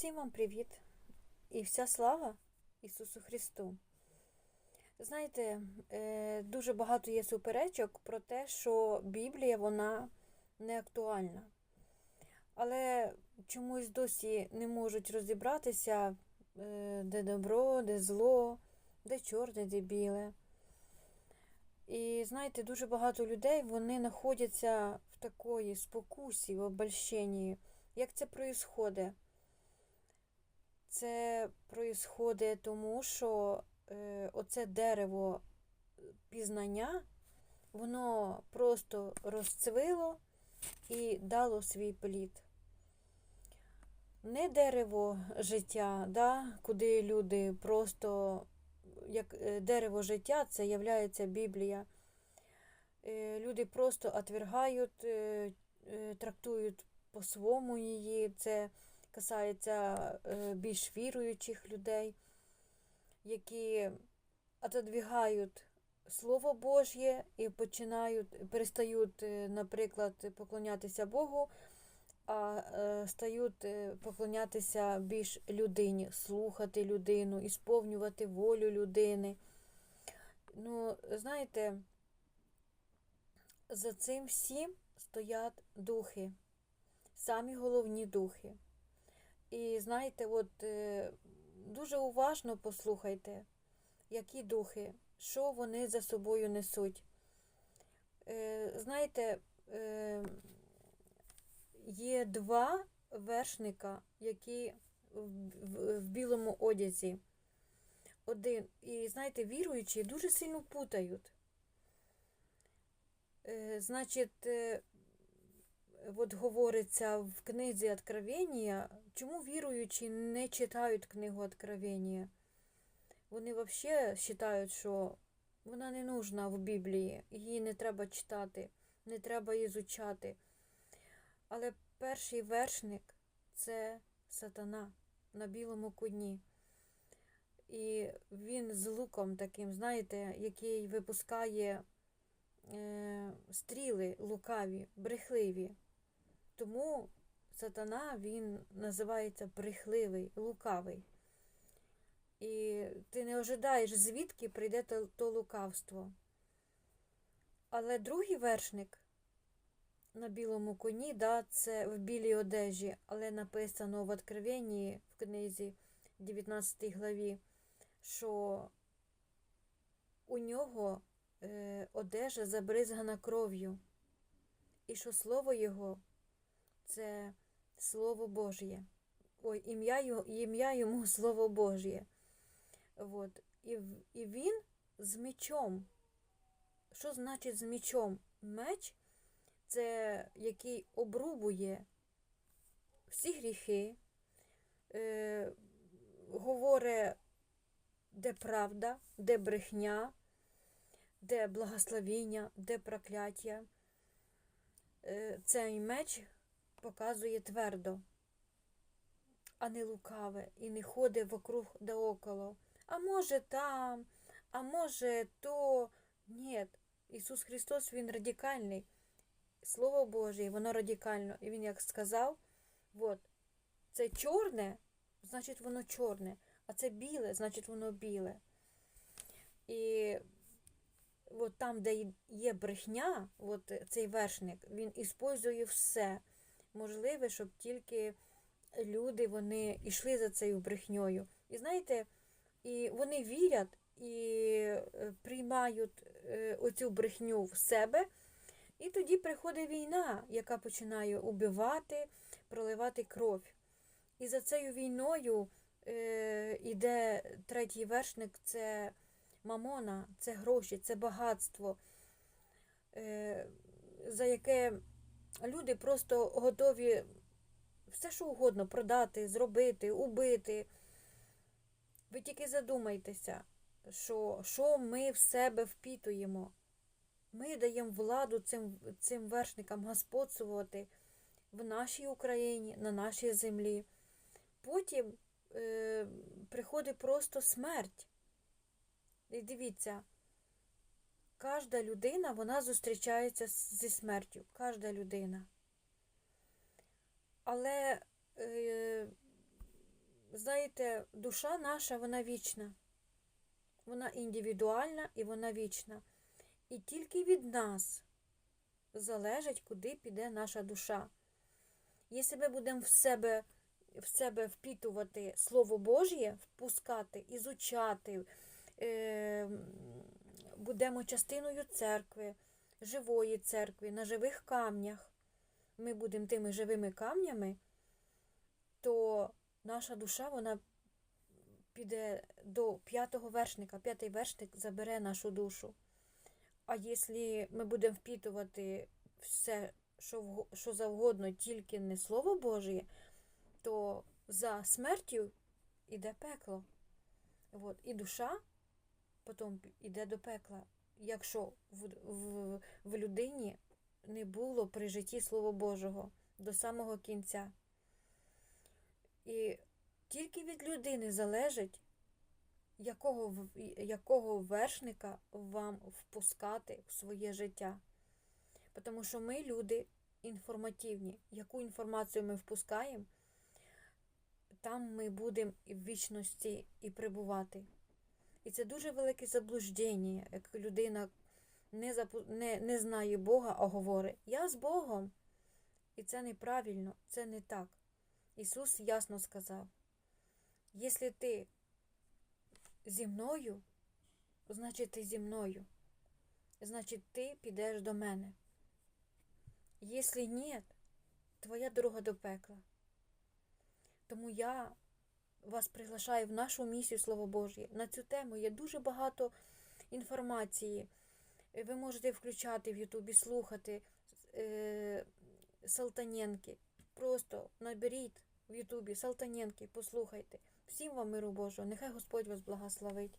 Всім вам привіт і вся слава Ісусу Христу. Знаєте, е, дуже багато є суперечок про те, що Біблія вона не актуальна. Але чомусь досі не можуть розібратися, е, де добро, де зло, де чорне, де біле. І знаєте, дуже багато людей вони знаходяться в такої спокусі, в обольщенні. Як це проїсходить? Це проїсходить тому, що е, оце дерево пізнання, воно просто розцвило і дало свій плід. Не дерево життя, да, куди люди просто, як е, дерево життя, це являється Біблія. Е, Люди просто отвергають, трактують по-своєму її. Це касається е, більш віруючих людей, які отодвигають Слово Божє і починають, перестають, е, наприклад, поклонятися Богу, а е, стають поклонятися більш людині, слухати людину, ісповнювати волю людини. Ну, знаєте, за цим всім стоять духи, самі головні духи. І знаєте, от е, дуже уважно послухайте, які духи, що вони за собою несуть. Е, знаєте, е, є два вершника, які в, білому одязі. Один. І знаєте, віруючі дуже сильно путають. Значить, от говориться в книзі Откровення, чому віруючі не читають книгу Откровення? Вони взагалі вважають, що вона не нужна в Біблії, її не треба читати, не треба ізучати. Але перший вершник це сатана на білому коні. І він з луком таким, знаєте, який випускає е, стріли лукаві, брехливі. Тому сатана він називається брехливий, лукавий. І ти не ожидаєш, звідки прийде то, то лукавство. Але другий вершник на білому коні, да, це в білій одежі, але написано в Откровенні в книзі 19 главі, що у нього е, одежа забризгана кров'ю, і що слово його це Слово Божє. Ой, ім'я ім'я йому Слово Божє. От. І, і він з мечом. Що значить з мечом? Меч це який обрубує всі гріхи, е, говорить, де правда, де брехня, де благословіння, де прокляття. Е, цей меч показує твердо, а не лукаве, і не ходить вокруг да около. А може там, а може то. Ні, Ісус Христос, Він радикальний. Слово Боже, воно радикально. І Він як сказав, от, це чорне, значить воно чорне, а це біле, значить воно біле. І от там, де є брехня, от цей вершник, він іспользує все можливе, щоб тільки люди вони йшли за цією брехньою. І знаєте, і вони вірять і е, приймають е, оцю брехню в себе. І тоді приходить війна, яка починає убивати, проливати кров. І за цією війною е, іде третій вершник це мамона, це гроші, це багатство, е, за яке люди просто готові все, що угодно продати, зробити, убити. Ви тільки задумайтеся, що, що ми в себе впітуємо. Ми даємо владу цим, цим вершникам господствувати в нашій Україні, на нашій землі. Потім е, приходить просто смерть. І дивіться, кожна людина вона зустрічається зі смертю. Кожна людина. Але е, знаєте, душа наша, вона вічна. Вона індивідуальна і вона вічна. І тільки від нас залежить, куди піде наша душа. Якщо ми будемо в себе, в себе впітувати Слово Божє, впускати, ізучати, е, будемо частиною церкви, живої церкви, на живих камнях, ми будемо тими живими камнями, то наша душа, вона піде до п'ятого вершника. П'ятий вершник забере нашу душу. А якщо ми будемо впітувати все, що, що завгодно, тільки не Слово Божє, то за смертю іде пекло. От. І душа потім іде до пекла, якщо в, в, в людині не було при житті Слова Божого до самого кінця. І тільки від людини залежить, якого, якого вершника вам впускати в своє життя. Тому що ми люди інформативні. Яку інформацію ми впускаємо, там ми будемо в вічності і перебувати. І це дуже велике заблуждення, як людина не, запу... не, не знає Бога, а говорить, я з Богом. І це неправильно, це не так. Ісус ясно сказав, якщо ти зі мною, значить ти зі мною. Значить, ти підеш до мене. Якщо ні, твоя дорога до пекла. Тому я вас приглашаю в нашу місію Слово Божє. На цю тему є дуже багато інформації. Ви можете включати в Ютубі, слухати е, Салтаненки. Просто наберіть в Ютубі Салтаненки, послухайте. Всім вам миру Божого. Нехай Господь вас благословить.